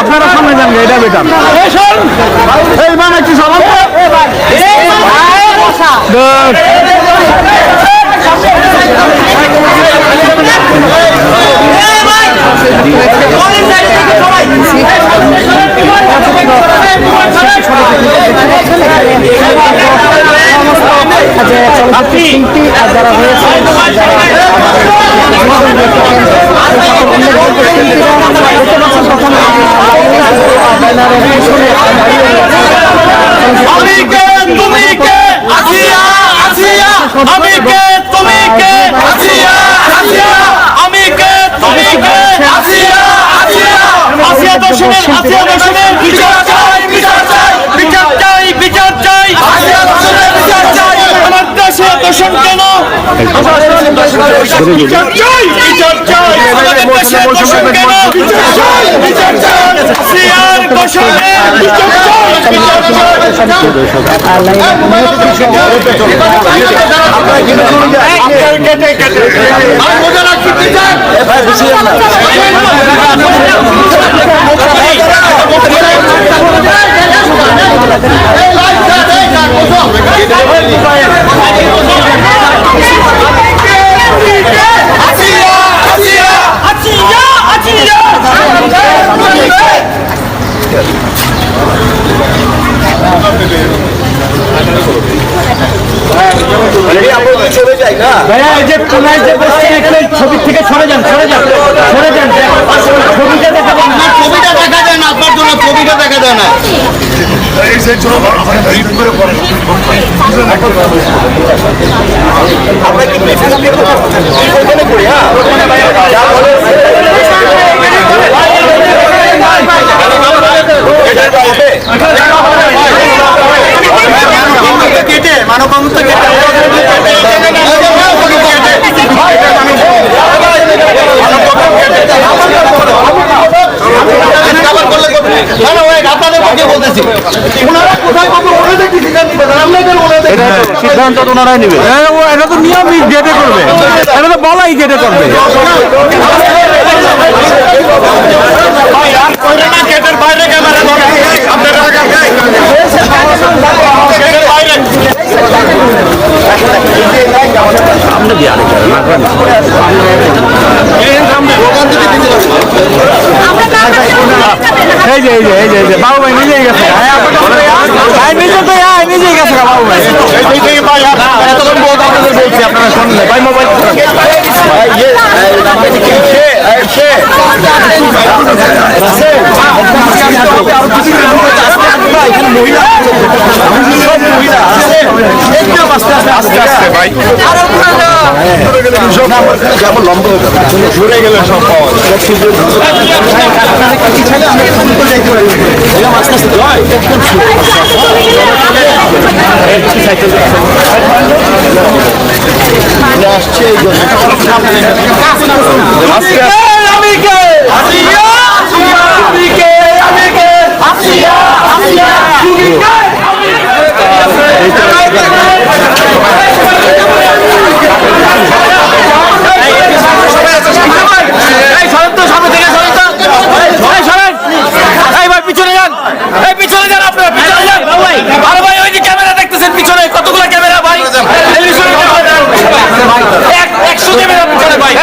আপনারা সামনে যান এটা বেটার এই মানে কি সবাই আর যারা রয়েছে আমি কে তুমি কে আসিয়া আসিয়া আমি কে তুমি কে আসিয়া আসিয়া আমি কে তুমি কে আসিয়া আসিয়া। আসিয়া দর্শনের আসিয়া দর্শনের বিচার চাই বিচার চাই বিচার চাই বিচার চাই আসিয়া দর্শনের বিচার চাই আমার দেশে কেন বিচার চাই বিচার চাই আমাদের দেশে দর্শন কেন বিচার চাই বিচার চাই আসিয়ার দর্শনের বিচার চাই বিচার চাই ভাইয়া এই যে কোনায় যে বসছেন একটু এই থেকে সরে যান সরে যান সরে যান। ছবিটা দেখাবেন না। ছবিটা দেখা যায় না আপনার জন্য ছবিটা দেখা যায় না। কেটে মানব আপনাদের বলতেছি ওনারা কোথায় সিদ্ধান্ত তো ওনারাই নেবে। এটা তো নিয়মই গেটে করবে। এটা তো বলাই গেটে করবে। বাইরে ক্যামেরা আপনারা গেটের বাইরে এই যে এই যে এই যে এই যে বাবু নিজেই গেছে ভাই নিজে তো আয় নিজেই গেছে বাবু বলছি আপনারা শুনলে ভাই মোবাইল আস্তে আস্তে ভাই যায় আস্তে আমি কে আসিয়া কে আমি কে আসিয়া আসিয়া তুমি কে আপনারা ভাই ওই যে ক্যামেরা দেখতেছেন পিছনে কতগুলো ক্যামেরা ভাই? একশো ক্যামেরা পিছনে ভাই।